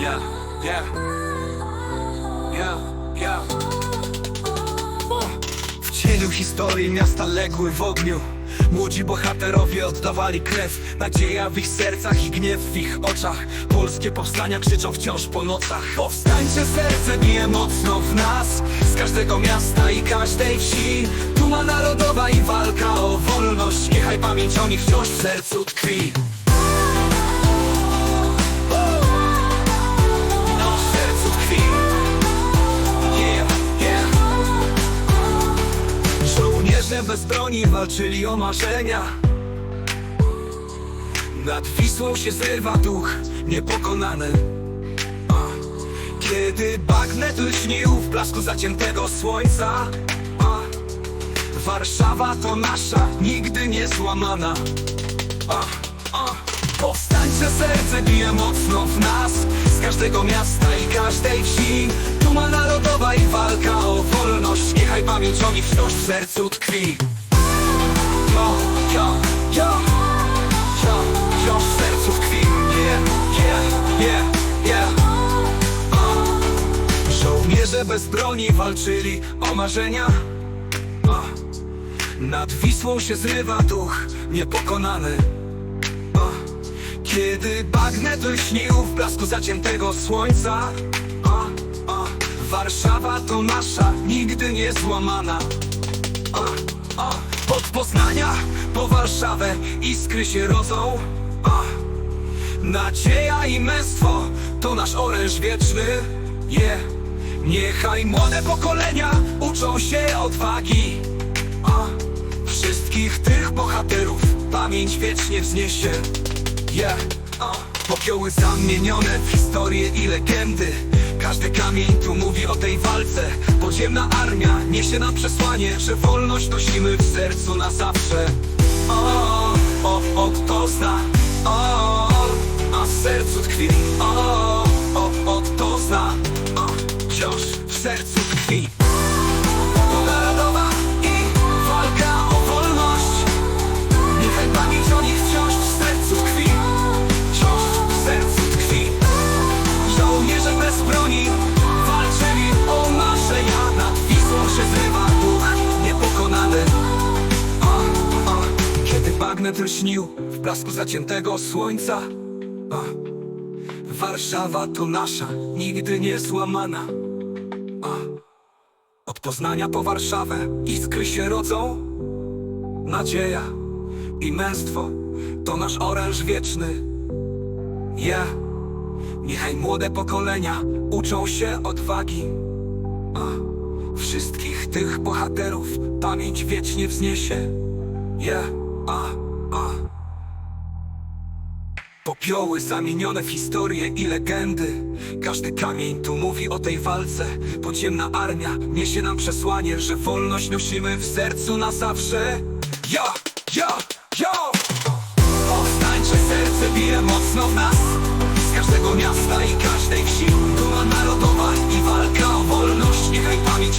Yeah, yeah. Yeah, yeah. W cieniu historii miasta legły w ogniu. Młodzi bohaterowie oddawali krew. Nadzieja w ich sercach i gniew w ich oczach. Polskie powstania krzyczą wciąż po nocach. Powstańcze serce bije mocno w nas. Z każdego miasta i każdej wsi. Duma narodowa i walka o wolność. Niechaj pamięć o nich wciąż w sercu tkwi Żołnierze bez broni walczyli o marzenia. Nad Wisłą się zrywa duch niepokonany. Kiedy bagnet lśnił w blasku zaciętego słońca Warszawa to nasza, nigdy nie złamana. Powstańcze serce bije mocno w nas Z każdego miasta i każdej wsi. Duma narodowa i walka o wolność. Niechaj pamięć o nich wciąż w sercu bez broni walczyli o marzenia. Nad Wisłą się zrywa duch niepokonany. O, Kiedy bagnet lśnił w blasku zaciętego słońca. Warszawa to nasza, nigdy nie złamana. O, Od Poznania po Warszawę iskry się rodzą. Nadzieja i męstwo to nasz oręż wieczny. Yeah. Niechaj młode pokolenia uczą się odwagi. O, Wszystkich tych bohaterów pamięć wiecznie wzniesie. Yeah, o, Popioły zamienione w historię i legendy. Każdy kamień tu mówi o tej walce. Podziemna armia niesie nam przesłanie Że wolność nosimy w sercu na zawsze. O, o, o, kto zna Kiedy bagnet lśnił W blasku zaciętego słońca. Warszawa to nasza Nigdy nie złamana. O, od Poznania po Warszawę iskry się rodzą. Nadzieja i męstwo to nasz oręż wieczny. Ja, niechaj młode pokolenia uczą się odwagi. A, Wszystkich tych bohaterów pamięć wiecznie wzniesie. Ja, a, a Popioły zamienione w historię i legendy. Każdy kamień tu mówi o tej walce. Podziemna armia niesie nam przesłanie Że wolność nosimy w sercu na zawsze. Ja, ja, ja! Powstańcze serce bije mocno w nas. Z każdego miasta i każdej wsi Duma narodowa i walka o wolność. Niechaj pamięć